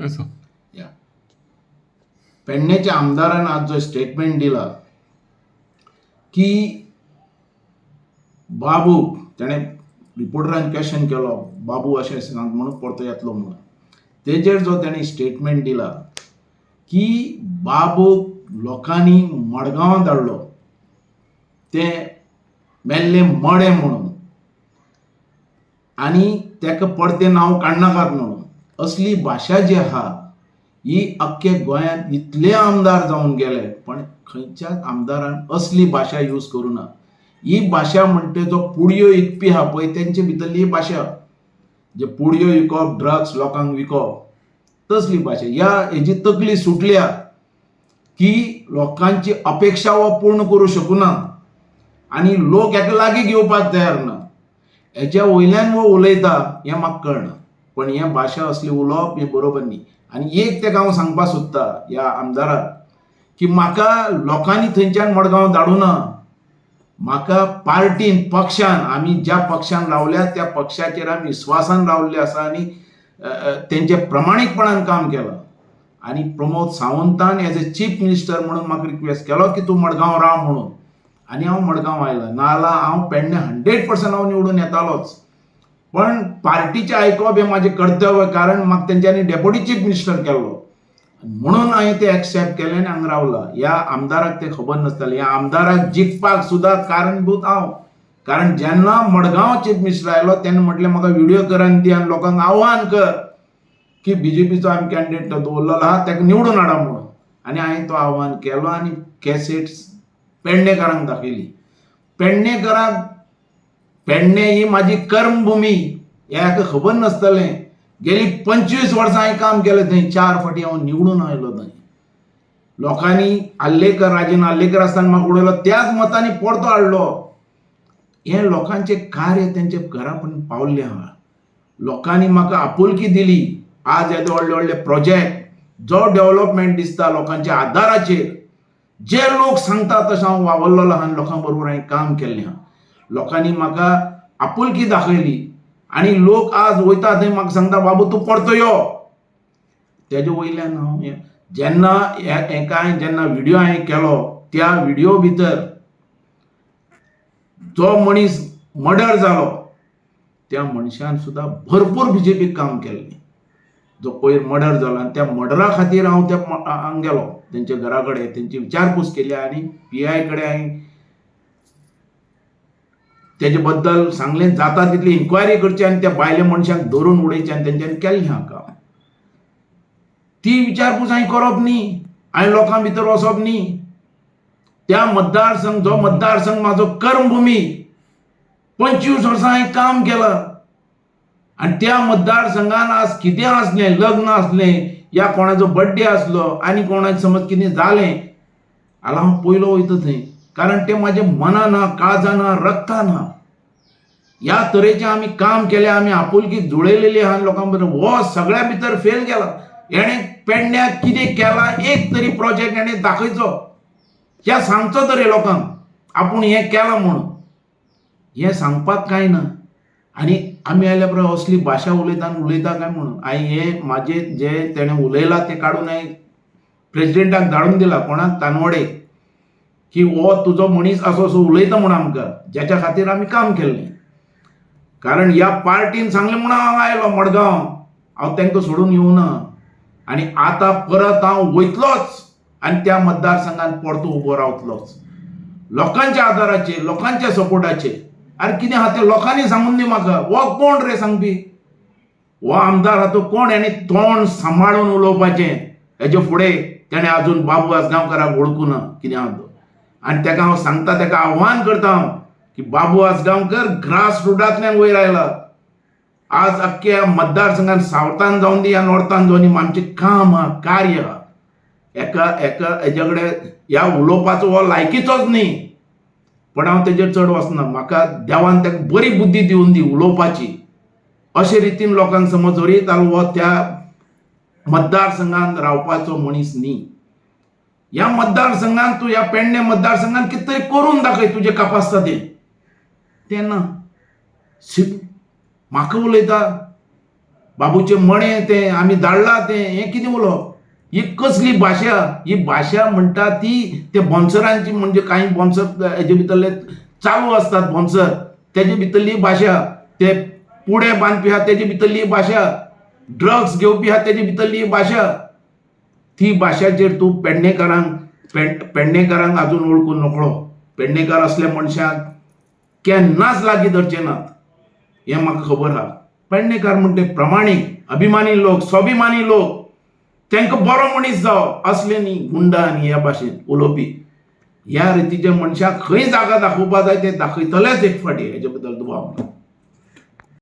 असं. या. पेडणेच्या आमदारान आज जो स्टेटमेंट दिला की बाबू ताणें रिपोर्टरान क्वेश्चन केलो बाबू अशें सांग म्हणून परतो येतलो म्हणून. तेजेर जो ताणें स्टेटमेंट दिला की बाबूक लोकांनी मडगांवां धाडलो ते मेल्ले मडे म्हणून. आनी तेका परते नांव काडनाकात म्हणून. असली भाशा जी आहा ही अख्ख्या गोंयांत इतले आमदार जावन गेले पण खंयच्याच आमदारान असली भाशा यूज करूं ना ही भाशा म्हणटा जो पुडयो विकपी आहा पळय तेंचे भितरली ही भाशा जे पुडयो विकप ड्रग्स लोकांक विकप तसली भाशा ह्या हेजी तकली सुटल्या की लोकांची अपेक्षा हो पूर्ण करू शकूना. आनी लोक हेका लागीं घेवपाक तयार ना. हेच्या वयल्यान वो उलयता हें म्हाका कळना पण हें भाशा असली उलोवप हे बरोबर न्ही. आनी एक तेका हांव सांगपाक सोदता ह्या आमदाराक की म्हाका लोकांनी थंयच्यान मडगांव धाडूं ना म्हाका पार्टीन पक्षान आमी ज्या पक्षान रावल्या त्या पक्षाचेर आमी विस्वासान रावल्ले आसा आनी तेंचे प्रमाणीकपणान काम केलां. आनी प्रमोद सावंतान एज अ चीफ मिनिस्टर म्हणून म्हाका रिक्वेस्ट केलो की तूं मडगांव राव म्हणून. आनी हांव मडगांव आयलां. नाजाल्यार हांव पेडणे हंड्रेड पर्संट हांव निवडून येतालोच. पण पार्टीचें आयकप हे म्हाजें कर्तव्य कारण म्हाका तेंच्यांनी डेप्युटी चीफ मिनिस्टर केल्लो म्हणून हांवें तें एक्सेप्ट केले आनी हांगा रावला ह्या आमदाराक तें खबर नासतालें. ह्या आमदाराक जिखपाक सुद्दां कारणभूत हांव कारण जेन्ना मडगांव चीफ मिनिस्टर आयलो तेन्ना म्हटलें म्हाका व्हिडिओ कर आनी दी आनी लोकांक आव्हान कर. की बीजेपीचो आमी कॅन्डिडेट दवरलेलो आहा ताका निवडून हाडा म्हणून. आनी हांवें तो आव्हान केलो आनी कॅसेट्स पेडणेकारांक दाखयली. पेडणेकारांक पेडणे ही म्हाजी कर्मभुमी. हें खबर नासतलें. गेली पंचवीस वर्सां हांवें काम केलें थंय चार फाटी हांव निवडून आयलो थंय लोकांनी आल्लेकर राजेन आल्लेकर आसतना म्हाका उडयलो त्याच मतांनी परतो हाडलो हें लोकांचें कार्य तेंचे घरा पर्यंत पावल्लें आहा लोकांनी म्हाका आपुलकी दिली. आज येदे व्हडले व्हडले प्रोजेक्ट जो डेव्हलपमेंट दिसता लोकांच्या आदाराचेर जे लोक सांगता तशें हांव वावरलेलो आहा लोकां बरोबर हांवें काम केल्लें आहा. लोकांनी म्हाका आपुलकी दाखयली आनी लोक आज वयता थंय म्हाका सांगता बाबू तूं परतो यो हो. तेजे वयल्यान हांव जेन्ना हेका हांवें जेन्ना व्हिडियो हांवें केलो त्या व्हिडियो भितर जो मनीस मर्डर जालो त्या मनशान सुद्दां भरपूर बीजेपीक काम केल्लें जो पयर मर्डर जालो आनी त्या मर्डरा खातीर हांव त्या हांगा गेलो तेंच्या घरा कडेन तेंची विचारपूस केली आनी पी आय कडेन हांवें तेजे बद्दल सांगलें जाता तितली इन्क्वायरी करची आनी त्या भायल्या मनशांक धरून उडयचें आनी तेंच्यांनी केल्लें हां काम. ती विचारपूस हांवें करप न्ही हांवें लोकां भितर वचप न्ही त्या मतदारसंघ जो मतदारसंघ म्हाजो कर्मभुमी पंचवीस वर्सां हांवें काम केलां. आनी त्या मतदारसंघान आज कितें आसलें लग्न आसलें या कोणाचो बड्डे आसलो आनी कोणाचें समज कितें जालें जाल्यार हांव पयलो वयता थंय कारण तें माझे मनान ना काळजान ना रक्तान ना ह्या तरेचें आमी काम केलें आमी आपुलकी जुळयलेली आहा आनी लोकां हो सगळ्या भितर फेल केला. हेणें पेडण्याक कितें केलां एक तरी प्रोजेक्ट याने दाखयचो ह्या सांगचो तरी लोकांक आपूण हें केलां म्हणून. हें सांगपाक कांय ना. आनी आमी आयल्या परस असली भाशा उलयता आनी उलयता काय म्हणून? हांवें हें म्हाजें जें तेणें उलयलां तें काडून हांवें प्रेसिडेंटाक धाडून दिला कोणाक तानवडेक की हो तुजो मनीस असो असो उलयता म्हूण आमकां. जेच्या खातीर आमी काम केल्लें. कारण ह्या पार्टीन सांगलें म्हणून हांव आयलो मडगांव. हांव तांकां सोडून येवना आनी आतां परत हांव वयतलोच. आनी त्या मतदारसंघात परतो उबो रावतलोच. लोकांच्या आदाराचेर लोकांच्या सपोर्टाचेर आरे कितें आहा तें लोकांनी सांगून दी म्हाका हो कोण रे सांगपी? हो आमदार आहा तो कोण आनी तोंड सांबाळून उलोवपाचें. हेजे फुडें तेणें आजून बाबू आसगांवकाराक वळखूं ना कितें आहा तो. आनी तेका हांव सांगता तेका आव्हान करता हांव की बाबू आजगांवकर ग्रास रुटांतल्यान वयर आयला. आज अख्ख्या मतदारसंघात सावथान जावन दी या नॉर्थान जावन दी आमचें काम आहा कार्य. आहा एका एका हेजे कडेन ह्या उलोवपाचो हो लायकीचोच न्ही. पण हांव तेजेर चड वचना. म्हाका देवान ताका बरी बुद्धी दिवन दी उलोवपाची. अशे रितीन लोकांक समज जरी जालो हो त्या मतदारसंघान रावपाचो मनीस न्ही. ह्या मतदारसंघात तूं ह्या पेडणे मतदारसंघात कितें तरी करून दाखय तुजे कापासतातेन तेन्ना म्हाका उलयता बाबूचे मणे ते आम्ही धाडला ते हे कितें उलोवप ही कसली भाशा ही भाशा म्हणटा ती ते बॉन्सरांची म्हणजे काही बॉन्सर हेजे भितरले चालू असतात बॉन्सर. तेजे भितरली भाशा ते पुढे बांदपी आहा तेजे भितरली भाशा ड्रग्स घेवपी आहा तेजे भितरली भाशा ती भाशाचेर तूं पेडणेकारांक पेड पेडणेकारांक आजून वळखून नकळो. पेडणेकार असल्या मनशाक केन्नाच लागीं धरचे नात हें म्हाका खबर आहा पेडणेकार म्हण ते प्रमाणीक अभिमानी लोक स्वाभिमानी लोक तांकां बरो मनीस जावप असले न्ही गुंडा आनी ह्या भाशेन उलोवपी ह्या रितीच्या मनशाक खंय जागा दाखोवपा जाय ते दाखयतलेच एक फाटी हेजे बद्दल दुबाव ना